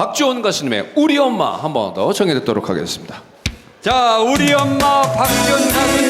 박주원 가수님의 우리 엄마 한 번더 청해 듣도록 하겠습니다. 자, 우리 엄마 박지원 가수님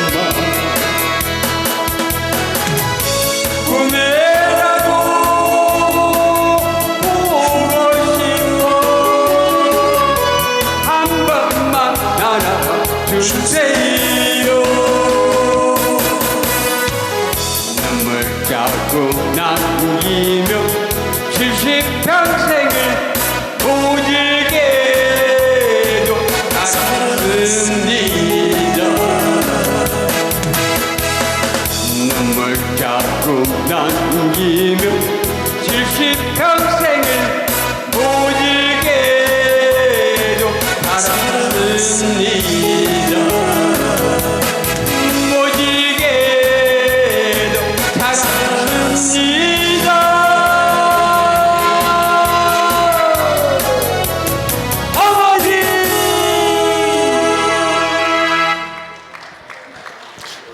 주세요 눈물 짜고 남기며 70평생을 오지게도 살았습니다. 눈물 짜고 남기며 70평생을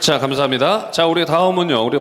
자, 감사합니다. 자, 우리 다음은요. 우리